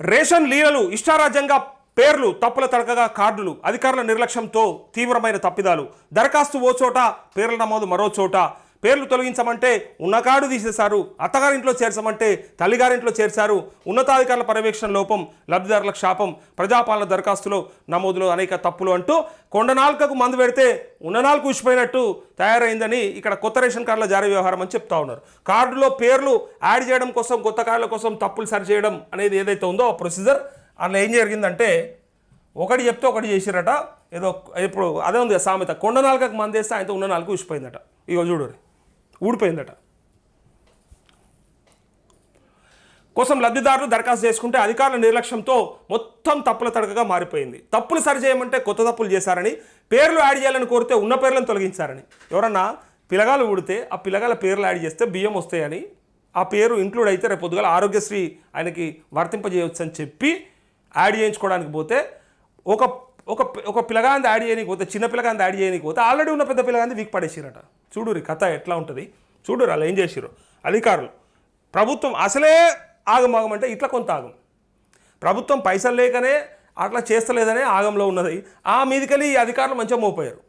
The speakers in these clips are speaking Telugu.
రేషన్ లీలలు ఇష్టారాజ్యంగా పేర్లు తప్పుల తడకగా కార్డులు అధికారుల నిర్లక్ష్యంతో తీవ్రమైన తప్పిదాలు. దరఖాస్తు ఓ చోట పేర్ల నమోదు మరో చోట. పేర్లు తొలగించమంటే ఉన్న కార్డు తీసేశారు అత్తగారింట్లో చేర్చమంటే తల్లిగారింట్లో చేర్చారు. ఉన్నతాధికారుల పర్యవేక్షణ లోపం లబ్ధిదారుల శాపం ప్రజాపాలన దరఖాస్తులో నమోదులో అనేక తప్పులు అంటూ కొండనాలకకు మందు పెడితే ఉన్న నాలుగు ఉసిపోయినట్టు తయారైందని ఇక్కడ కొత్త రేషన్ కార్డుల జారీ వ్యవహారం అని చెప్తా ఉన్నారు. కార్డులో పేర్లు యాడ్ చేయడం కోసం కొత్త కార్డుల కోసం తప్పులు సరిచేయడం అనేది ఏదైతే ఉందో ఆ ప్రొసీజర్. అందులో ఏం జరిగిందంటే ఒకటి చెప్తే ఒకటి చేసిరట. ఏదో ఇప్పుడు అదే ఉంది సామెత కొండ నాలుగకు మందేస్తే ఆయనతో ఉన్న నాలుగు ఉసిపోయిందట ఇగో చూడు. ఊడిపోయిందట. కోసం లబ్ధిదారులు దరఖాస్తు చేసుకుంటే అధికారుల నిర్లక్ష్యంతో మొత్తం తప్పుల తడకగా మారిపోయింది. తప్పులు సరిచేయమంటే కొత్త తప్పులు చేశారని పేర్లు యాడ్ చేయాలని కోరితే ఉన్న పేర్లను తొలగించారని. ఎవరన్నా పిలగాలు ఊడితే ఆ పిలగాల పేర్లు యాడ్ చేస్తే బియ్యం వస్తాయని ఆ పేరు ఇంక్లూడ్ అయితే రేపు పొద్దుగల ఆరోగ్యశ్రీ ఆయనకి వర్తింపజేయవచ్చు అని చెప్పి యాడ్ చేయించుకోవడానికి పోతే ఒక ఒక ఒక పిల్లగాంది యాడ్ చేయడానికి పోతే చిన్న పిల్లగాంది యాడ్ చేయడానికి పోతే ఆల్రెడీ ఉన్న పెద్ద పిల్లగాంది వీక్ పడేసిరట చూడురి కథ ఎట్లా ఉంటుంది? చూడురు అలా ఏం చేసిరు అధికారులు. ప్రభుత్వం అసలే ఆగమాగం అంటే ఇట్లా కొంత ఆగం. ప్రభుత్వం పైసలు లేకనే అట్లా చేస్తలేదనే ఆగంలో ఉన్నది. ఆ మీదికెళ్ళి ఈ అధికారులు మంచిగా మోపోయారు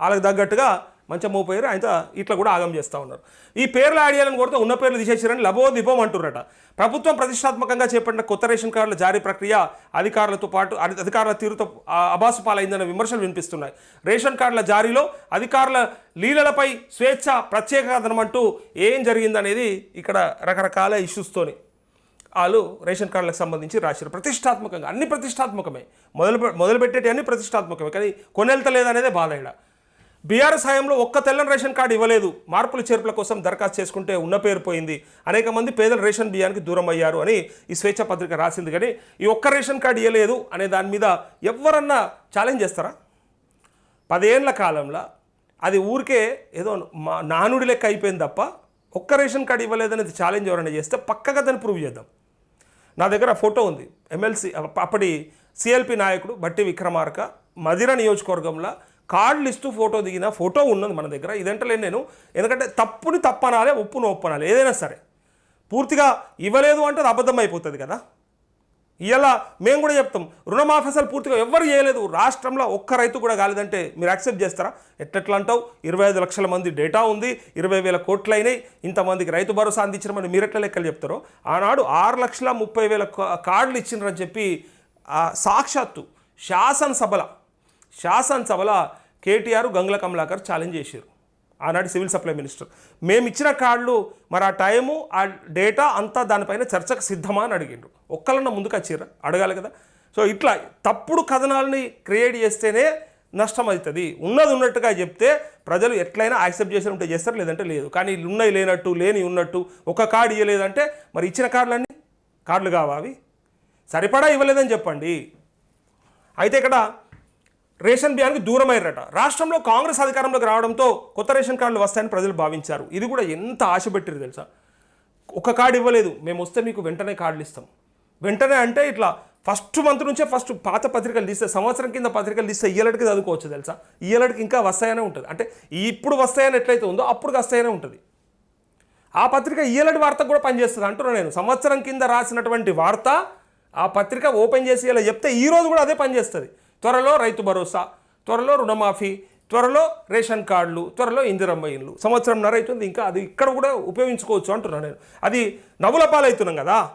వాళ్ళకి తగ్గట్టుగా మంచిగా మోపోయారు ఆయన ఇట్లా కూడా ఆగం చేస్తూ ఉన్నారు. ఈ పేర్లు ఆడియాలను కొడితే ఉన్న పేర్లు తీసేసారని లబో దిబోం అంటున్నారట ప్రభుత్వం ప్రతిష్టాత్మకంగా చేపట్టిన కొత్త రేషన్ కార్డుల జారీ ప్రక్రియ అధికారులతో పాటు అధికారుల తీరుతో ఆ, అబాసు పాలైందన్న విమర్శలు వినిపిస్తున్నాయి. రేషన్ కార్డుల జారీలో అధికారుల లీలలపై స్వేచ్ఛ ప్రత్యేకతనమంటూ అంటూ ఏం జరిగిందనేది ఇక్కడ రకరకాల ఇష్యూస్తోని వాళ్ళు రేషన్ కార్డులకు సంబంధించి రాశారు ప్రతిష్టాత్మకంగా అన్ని ప్రతిష్టాత్మకమే. మొదలు మొదలుపెట్టేటి అన్ని ప్రతిష్టాత్మకమే. కానీ కొనెళ్తలేదనేదే బాధ ఇక్కడ. బీఆర్ఎస్ హయాంలో ఒక్క తెల్లని రేషన్ కార్డు ఇవ్వలేదు. మార్పుల చేర్పుల కోసం దరఖాస్తు చేసుకుంటే ఉన్న పేరు పోయింది. అనేక మంది పేదలు రేషన్ బియ్యానికి దూరం అయ్యారు అని ఈ స్వేచ్ఛ పత్రిక రాసింది. కానీ ఈ ఒక్క రేషన్ కార్డు ఇవ్వలేదు అనే దాని మీద ఎవరన్నా ఛాలెంజ్ చేస్తారా? పదేళ్ళ కాలంలో అది ఊరికే ఏదో మా నానుడి లెక్క అయిపోయింది తప్ప ఒక్క రేషన్ కార్డు ఇవ్వలేదనేది ఛాలెంజ్ ఎవరైనా చేస్తే పక్కగా దాన్ని ప్రూవ్ చేద్దాం. నా దగ్గర ఫోటో ఉంది. ఎమ్మెల్సీ అప్పటి సిఎల్పి నాయకుడు బట్టి విక్రమార్క మదిర నియోజకవర్గంలో కార్డులు ఇస్తూ ఫోటో దిగిన ఫోటో ఉన్నది మన దగ్గర. ఇదంటలేను నేను. ఎందుకంటే తప్పుని తప్పనాలి ఒప్పును ఒప్పనాలి. ఏదైనా సరే. పూర్తిగా ఇవ్వలేదు అంటే అది అబద్ధం అయిపోతుంది కదా. ఇలా మేము కూడా చెప్తాం. రుణమాఫీ అసలు పూర్తిగా ఎవ్వరు చేయలేదు. రాష్ట్రంలో ఒక్క రైతు కూడా కాలేదంటే మీరు యాక్సెప్ట్ చేస్తారా? ఎట్లెట్లా అంటావు ఇరవై ఐదు లక్షల మంది డేటా ఉంది. ఇరవై వేల కోట్లు అయినాయి ఇంతమందికి రైతు భరోసా అందించడం మీరు ఎట్లా లెక్కలు చెప్తారో? ఆనాడు ఆరు లక్షల ముప్పై వేల కార్డులు ఇచ్చినారని చెప్పి సాక్షాత్తు శాసనసభల శాసనసభల కేటీఆర్ గంగుల కమలాకర్ ఛాలెంజ్ చేశారు. ఆనాటి సివిల్ సప్లై మినిస్టర్. మేము ఇచ్చిన కార్డులు మరి ఆ టైము ఆ డేటా అంతా దానిపైన చర్చకు సిద్ధమా అని అడిగిండ్రు. ఒక్కళ్ళన్న ముందుకు వచ్చిర్రా అడగాలి కదా. సో ఇట్లా తప్పుడు కథనాలని క్రియేట్ చేస్తేనే నష్టం అవుతుంది. ఉన్నది ఉన్నట్టుగా చెప్తే ప్రజలు ఎట్లయినా యాక్సెప్ట్ చేసి ఉంటే చేస్తారు లేదంటే లేదు. కానీ ఉన్నాయి లేనట్టు లేని ఉన్నట్టు ఒక కార్డు ఇవ్వలేదంటే మరి ఇచ్చిన కార్డులన్నీ? కార్డులు కావా అవి? సరిపడా ఇవ్వలేదని చెప్పండి. అయితే ఇక్కడ రేషన్ బియ్యానికి దూరం రాష్ట్రంలో కాంగ్రెస్ అధికారంలోకి రావడంతో కొత్త రేషన్ కార్డులు వస్తాయని ప్రజలు భావించారు. ఇది కూడా ఎంత ఆశపెట్టారు తెలుసా? ఒక కార్డు ఇవ్వలేదు. మేము వస్తే మీకు వెంటనే కార్డులు ఇస్తాం. వెంటనే అంటే ఇట్లా ఫస్ట్ మంత్ నుంచే ఫస్ట్ పాత పత్రికలు తీస్తే సంవత్సరం కింద పత్రికలు తీస్తే ఇయ్యలటికి చదువుకోవచ్చు తెలుసా? ఇయ్యలటికి ఇంకా వస్తాయనే ఉంటుంది. అంటే ఇప్పుడు వస్తాయని ఎట్లయితే ఉందో అప్పుడు వస్తాయనే ఉంటుంది. ఆ పత్రిక ఇయ్యలటి వార్త కూడా పనిచేస్తుంది అంటున్నాను నేను. సంవత్సరం కింద రాసినటువంటి వార్త ఆ పత్రిక ఓపెన్ చేసి ఇలా చెప్తే ఈరోజు కూడా అదే పనిచేస్తుంది. త్వరలో రైతు భరోసా త్వరలో రుణమాఫీ త్వరలో రేషన్ కార్డులు త్వరలో ఇందిరమ్మ ఇల్లు సంవత్సరం అవుతుంది ఇంకా అది ఇక్కడ కూడా ఉపయోగించుకోవచ్చు అంటున్నాను నేను. అది నవ్వుల పాలవుతున్నాం కదా?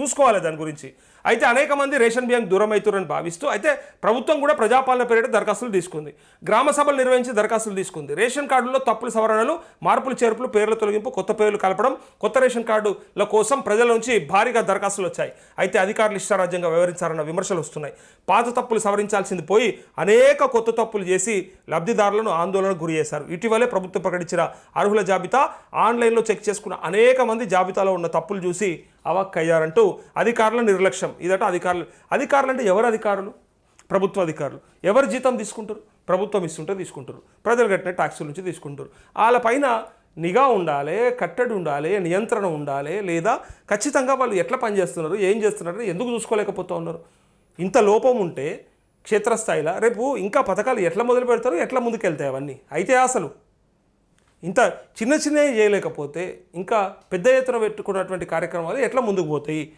చూసుకోవాలి దాని గురించి. అయితే అనేక మంది రేషన్ బియ్యం దూరం అవుతారని భావిస్తూ అయితే ప్రభుత్వం కూడా ప్రజాపాలన పేరిట దరఖాస్తులు తీసుకుంది. గ్రామ సభలు నిర్వహించి దరఖాస్తులు తీసుకుంది. రేషన్ కార్డుల్లో తప్పులు సవరణలు మార్పులు చేర్పులు పేర్ల తొలగింపు కొత్త పేర్లు కలపడం కొత్త రేషన్ కార్డుల కోసం ప్రజల నుంచి భారీగా దరఖాస్తులు వచ్చాయి. అయితే అధికారులు ఇష్టారాజ్యంగా వ్యవహరించారన్న విమర్శలు వస్తున్నాయి. పాత తప్పులు సవరించాల్సింది పోయి అనేక కొత్త తప్పులు చేసి లబ్ధిదారులను ఆందోళనకు గురి చేశారు. ఇటీవలే ప్రభుత్వం ప్రకటించిన అర్హుల జాబితా ఆన్లైన్లో చెక్ చేసుకున్న అనేక మంది జాబితాలో ఉన్న తప్పులు చూసి అవక్కయ్యారంటూ అధికారుల నిర్లక్ష్యం. ఇదట అధికారులు. అధికారులు అంటే ఎవరు అధికారులు? ప్రభుత్వ అధికారులు. ఎవరు జీతం తీసుకుంటారు? ప్రభుత్వం ఇస్తుంటే తీసుకుంటారు. ప్రజలు కట్టిన ట్యాక్సుల నుంచి తీసుకుంటారు. వాళ్ళపైన నిఘా ఉండాలి కట్టడి ఉండాలి నియంత్రణ ఉండాలి లేదా ఖచ్చితంగా వాళ్ళు ఎట్లా పనిచేస్తున్నారు ఏం చేస్తున్నారు ఎందుకు చూసుకోలేకపోతూ ఉన్నారు ఇంత లోపం ఉంటే క్షేత్రస్థాయిలో రేపు ఇంకా పథకాలు ఎట్లా మొదలు పెడతారు ఎట్లా ముందుకెళ్తాయి అవన్నీ? అయితే అసలు ఇంత చిన్న చిన్నవి చేయలేకపోతే ఇంకా పెద్ద ఎత్తున పెట్టుకున్నటువంటి కార్యక్రమాలు ఎట్లా ముందుకు పోతాయి?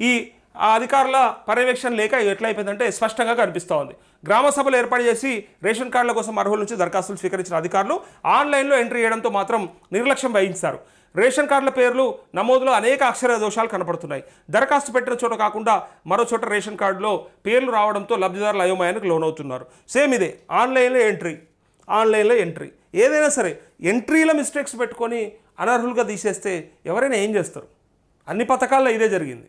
ఈ ఆ అధికారుల పర్యవేక్షణ లేక ఎట్లయిపోయిందంటే స్పష్టంగా కనిపిస్తూ ఉంది. గ్రామ సభలు ఏర్పాటు చేసి రేషన్ కార్డుల కోసం అర్హుల నుంచి దరఖాస్తులు స్వీకరించిన అధికారులు ఆన్లైన్లో ఎంట్రీ చేయడంతో మాత్రం నిర్లక్ష్యం వహించారు. రేషన్ కార్డుల పేర్లు నమోదులో అనేక అక్షర దోషాలు కనపడుతున్నాయి. దరఖాస్తు పెట్టిన చోట కాకుండా మరో చోట రేషన్ కార్డులో పేర్లు రావడంతో లబ్ధిదారులు అయోమయానికి లోనవుతున్నారు. సేమ్ ఇదే ఆన్లైన్లో ఎంట్రీ ఆన్లైన్లో ఎంట్రీ. ఏదైనా సరే ఎంట్రీల మిస్టేక్స్ పెట్టుకొని అనర్హులుగా తీసేస్తే ఎవరైనా ఏం చేస్తారు? అన్ని పథకాల్లో ఇదే జరిగింది.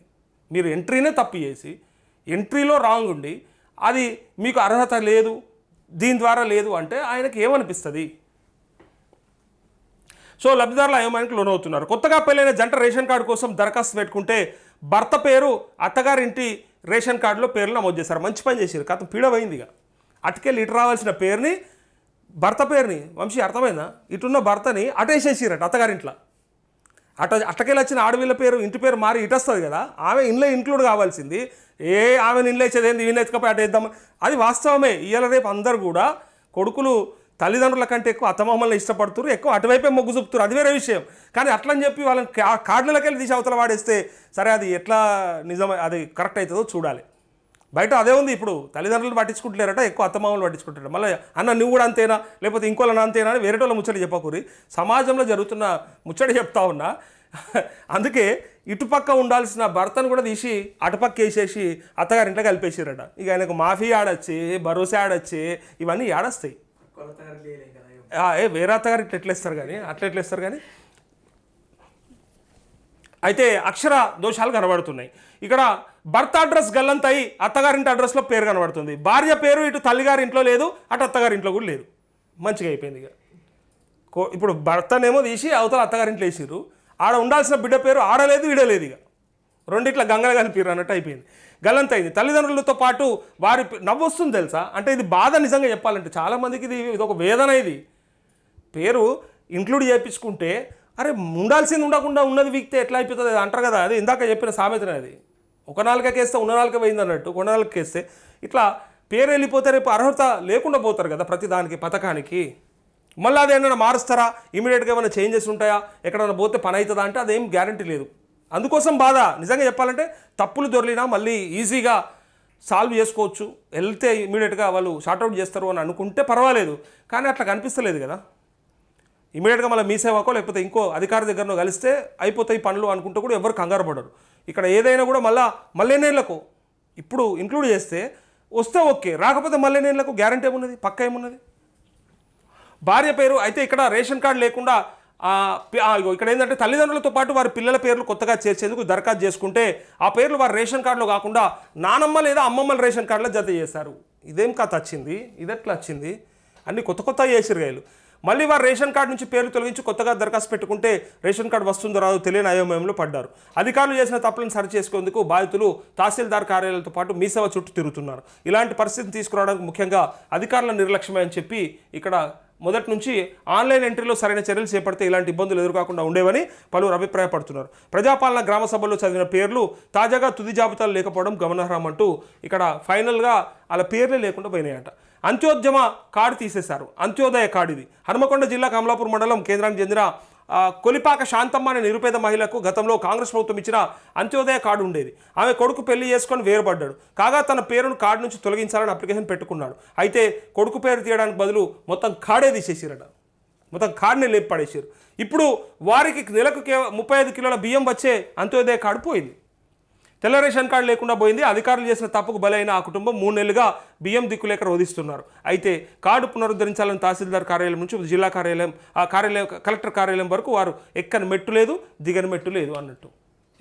మీరు ఎంట్రీనే తప్పు చేసి ఎంట్రీలో రాంగ్ ఉండి అది మీకు అర్హత లేదు దీని ద్వారా లేదు అంటే ఆయనకి ఏమనిపిస్తుంది? సో లబ్ధిదారులు అయోమయానికి లోనవుతున్నారు. కొత్తగా పెళ్ళైన జంట రేషన్ కార్డు కోసం దరఖాస్తు పెట్టుకుంటే భర్త పేరు అత్తగారింటి రేషన్ కార్డులో పేర్లు నమోదు చేశారు. మంచి పని చేశారు. కథ పీడమైంది ఇక. అటుకెళ్ళి ఇటు రావాల్సిన పేరుని భర్త పేరుని వంశీ అర్థమైందా? ఇటున్న భర్తని అటేసేసిరట అత్తగారింట్లో. అట అట్టకెళ్ళి వచ్చిన పేరు ఇంటి పేరు మారి ఇటొస్తుంది కదా ఆమె ఇంట్లో ఇంక్లూడ్ కావాల్సింది. ఏ ఆమెను ఇంట్లో ఇచ్చేది ఏంది? వీళ్ళు ఎత్తుకపోయి అటు వేద్దాం. అది వాస్తవమే. ఇవాళ రేపు అందరు కూడా కొడుకులు తల్లిదండ్రుల కంటే ఎక్కువ అత్తమామల్ని ఇష్టపడుతున్నారు ఎక్కువ అటువైపే మొగ్గు చూపుతారు అది వేరే విషయం. కానీ అట్లని చెప్పి వాళ్ళని కా- కార్డులకి తీసి అవతల వాడేస్తే సరే అది ఎట్లా నిజం అది కరెక్ట్ అవుతుందో చూడాలి. బయట అదే ఉంది ఇప్పుడు తల్లిదండ్రులు పట్టించుకుంటలేరట ఎక్కువ అత్తమామలు పట్టించుకుంటారు మళ్ళీ అన్న నువ్వు కూడా అంతేనా? లేకపోతే ఇంకోళ్ళని అంతేనా అని వేరే వాళ్ళ ముచ్చట చెప్పకూరి. సమాజంలో జరుగుతున్న ముచ్చట చెప్తా ఉన్నా. అందుకే ఇటుపక్క ఉండాల్సిన భర్తను కూడా తీసి అటుపక్క వేసేసి అత్తగారింట్లో కలిపేసారట ఇక ఆయనకు మాఫీ ఆడొచ్చి భరోసా ఆడొచ్చి ఇవన్నీ ఆడొస్తాయి. ఏ వేరే అత్తగారు ఇట్లా ఎట్లేస్తారు కానీ? అట్లా ఎట్లేస్తారు కానీ? అయితే అక్షర దోషాలు కనబడుతున్నాయి. ఇక్కడ భర్త అడ్రస్ గల్లంతయి అత్తగారింటి అడ్రస్లో పేరు కనబడుతుంది. భార్య పేరు ఇటు తల్లిగారి ఇంట్లో లేదు అటు అత్తగారి ఇంట్లో కూడా లేదు. మంచిగా అయిపోయింది ఇక. కో ఇప్పుడు భర్తనేమో తీసి అవతల అత్తగారింట్లో వేసిర్రు. ఆడ ఉండాల్సిన బిడ్డ పేరు ఆడలేదు ఈడలేదు ఇక. రెండిట్ల గంగల కలిపిరు అన్నట్టు అయిపోయింది. గల్లంత అయింది తల్లిదండ్రులతో పాటు వారి నవ్వొస్తుంది తెలుసా? అంటే ఇది బాధ నిజంగా చెప్పాలంటే చాలామందికి ఇది ఇది ఒక వేదన ఇది. పేరు ఇంక్లూడ్ చేయించుకుంటే అరే ఉండాల్సింది ఉండకుండా ఉన్నది వీక్తే ఎట్లా అయిపోతుంది? అది అంటారు కదా అది ఇందాక చెప్పిన సామెతనే అది. ఒక నాలుగకేస్తే ఉన్న నాలుక పోయింది అన్నట్టు ఒక నాలుగకేస్తే ఇట్లా పేరు వెళ్ళిపోతే రేపు అర్హత లేకుండా పోతారు కదా ప్రతి దానికి పథకానికి. మళ్ళీ అది ఏమైనా మారుస్తారా? ఇమీడియట్గా ఏమైనా చేంజెస్ ఉంటాయా? ఎక్కడైనా పోతే పని అవుతుందా అంటే అదేం గ్యారంటీ లేదు. అందుకోసం బాధ. నిజంగా చెప్పాలంటే తప్పులు దొరికినా మళ్ళీ ఈజీగా సాల్వ్ చేసుకోవచ్చు. వెళ్తే ఇమీడియట్గా వాళ్ళు షార్ట్అవుట్ చేస్తారు అని అనుకుంటే పర్వాలేదు. కానీ అట్లా కనిపిస్తలేదు కదా. ఇమీడియట్గా మళ్ళీ మీ సేవకో లేకపోతే ఇంకో అధికారి దగ్గరనో కలిస్తే అయిపోతాయి పనులు అనుకుంటే కూడా ఎవరు కంగారు పడరు. ఇక్కడ ఏదైనా కూడా మళ్ళా మళ్ళీ ఇప్పుడు ఇంక్లూడ్ చేస్తే వస్తే ఓకే రాకపోతే మళ్ళీ గ్యారంటీ ఏమున్నది? పక్క ఏమున్నది? భార్య పేరు అయితే ఇక్కడ రేషన్ కార్డు లేకుండా ఇక్కడ ఏంటంటే తల్లిదండ్రులతో పాటు వారి పిల్లల పేర్లు కొత్తగా చేర్చేందుకు దరఖాస్తు చేసుకుంటే ఆ పేర్లు వారి రేషన్ కార్డులో కాకుండా నానమ్మ లేదా అమ్మమ్మల రేషన్ కార్డులో జత చేశారు. ఇదేం కథ వచ్చింది? ఇది ఎట్లా వచ్చింది? అన్ని కొత్త కొత్త చేసిరు వీళ్ళు మళ్ళీ వారు రేషన్ కార్డు నుంచి పేర్లు తొలగించి కొత్తగా దరఖాస్తు పెట్టుకుంటే రేషన్ కార్డు వస్తుందో రాదో తెలియని అయోమయంలో పడ్డారు. అధికారులు చేసిన తప్పులను సరి చేసుకునేందుకు బాధితులు తహసీల్దార్ కార్యాలయాలతో పాటు మీసేవ చుట్టూ తిరుగుతున్నారు. ఇలాంటి పరిస్థితిని తీసుకురావడానికి ముఖ్యంగా అధికారుల నిర్లక్ష్యమే అని చెప్పి ఇక్కడ మొదటి నుంచి ఆన్లైన్ ఎంట్రీలో సరైన చర్యలు చేపడితే ఇలాంటి ఇబ్బందులు ఎదురుకాకుండా ఉండేవని పలువురు అభిప్రాయపడుతున్నారు. ప్రజాపాలన గ్రామ సభల్లో చదివిన పేర్లు తాజాగా తుది జాబితాలు లేకపోవడం గమనార్హం అంటూ ఇక్కడ ఫైనల్గా అలా పేర్లే లేకుండా పోయినాయట. అంత్యోద్యమ కార్డు తీసేశారు. అంత్యోదయ కార్డు ఇది హనుమకొండ జిల్లా కమలాపూర్ మండలం కేంద్రానికి చెందిన కొలిపాక శాంతమ్మ అనే నిరుపేద మహిళకు గతంలో కాంగ్రెస్ ప్రభుత్వం ఇచ్చిన అంత్యోదయ కార్డు ఉండేది. ఆమె కొడుకు పెళ్ళి చేసుకొని వేరుపడ్డాడు. కాగా తన పేరును కార్డు నుంచి తొలగించాలని అప్లికేషన్ పెట్టుకున్నాడు. అయితే కొడుకు పేరు తీయడానికి బదులు మొత్తం కార్డే తీసేసిరట. మొత్తం కార్డుని లేపి పడేసారు ఇప్పుడు వారికి నెలకు కే ముప్పై ఐదు కిలోల బియ్యం వచ్చే అంత్యోదయ కార్డు పోయింది. తెల్ల రేషన్ కార్డు లేకుండా పోయింది. అధికారులు చేసిన తప్పుకు బలైన ఆ కుటుంబం మూడు నెలలుగా బియ్యం దిక్కులేక రోధిస్తున్నారు. అయితే కార్డు పునరుద్ధరించాలని తహసీల్దార్ కార్యాలయం నుంచి జిల్లా కార్యాలయం ఆ కార్యాలయం కలెక్టర్ కార్యాలయం వరకు వారు ఎక్కని మెట్టు లేదు దిగని మెట్టు లేదు అన్నట్టు.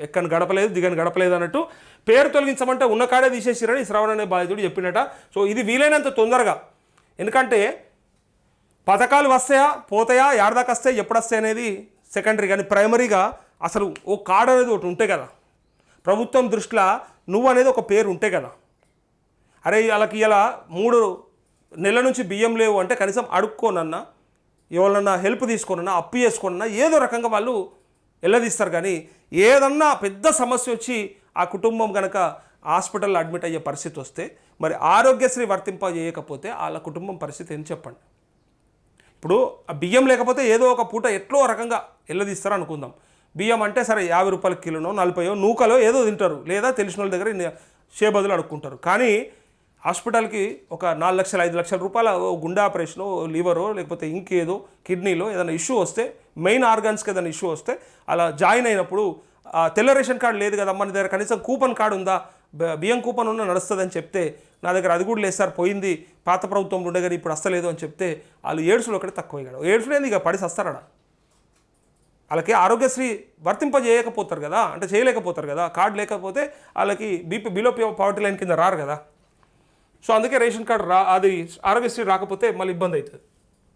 ఎక్కని గడపలేదు దిగని గడపలేదు అన్నట్టు. పేరు తొలగించమంటే ఉన్న కాడే తీసేసిరని శ్రవణ అనే బాధితుడు చెప్పినట. సో ఇది వీలైనంత తొందరగా. ఎందుకంటే పథకాలు వస్తాయా పోతాయా ఏడదాకా వస్తాయి ఎప్పుడు వస్తాయి అనేది సెకండరీ. కానీ ప్రైమరీగా అసలు ఓ కార్డు అనేది ఒకటి ఉంటే కదా. ప్రభుత్వం దృష్టిలో నువ్వు అనేది ఒక పేరు ఉంటే కదా. అరే వాళ్ళకి ఇలా మూడు నెలల నుంచి బియ్యం లేవు అంటే కనీసం అడుక్కోనన్నా ఎవరన్నా హెల్ప్ తీసుకోనన్నా అప్పు చేసుకోనన్నా ఏదో రకంగా వాళ్ళు ఎల్లదీస్తారు. కానీ ఏదన్నా పెద్ద సమస్య వచ్చి ఆ కుటుంబం కనుక హాస్పిటల్లో అడ్మిట్ అయ్యే పరిస్థితి వస్తే మరి ఆరోగ్యశ్రీ వర్తింప చేయకపోతే వాళ్ళ కుటుంబం పరిస్థితి ఏం చెప్పండి. ఇప్పుడు ఆ బియ్యం లేకపోతే ఏదో ఒక పూట ఎట్లో రకంగా ఎల్లదీస్తారు అనుకుందాం బియ్యం అంటే సరే యాభై రూపాయల కిలోనో నలభైయో నూకలో ఏదో తింటారు. లేదా తెలిసిన వాళ్ళ దగ్గర ఇన్ని షేబదులు అడుక్కుంటారు. కానీ హాస్పిటల్కి ఒక నాలుగు లక్షల ఐదు లక్షల రూపాయల ఓ గుండె ఆపరేషను లివరో లేకపోతే ఇంకేదో కిడ్నీలో ఏదైనా ఇష్యూ వస్తే మెయిన్ ఆర్గాన్స్కి ఏదైనా ఇష్యూ వస్తే అలా జాయిన్ అయినప్పుడు తెల్ల రేషన్ కార్డు లేదు కదా మన దగ్గర కనీసం కూపన్ కార్డు ఉందా? బియ్యం కూపన్ ఉన్న నడుస్తుందని చెప్తే నా దగ్గర అది కూడా లేదు సార్ పోయింది పాత ప్రభుత్వం ఉండే కానీ ఇప్పుడు అస్తలేదు అని చెప్తే వాళ్ళు ఏడుసులు ఒకటి తక్కువ ఇక ఏడ్సులు ఏంది ఇక పడి వస్తారడా వాళ్ళకి ఆరోగ్యశ్రీ వర్తింపజేయకపోతారు కదా అంటే చేయలేకపోతారు కదా కార్డు లేకపోతే వాళ్ళకి బీపీ బిలో పావర్టీ లైన్ కింద రారు కదా. సో అందుకే రేషన్ కార్డు రా అది ఆరోగ్యశ్రీ రాకపోతే మళ్ళీ ఇబ్బంది అవుతుంది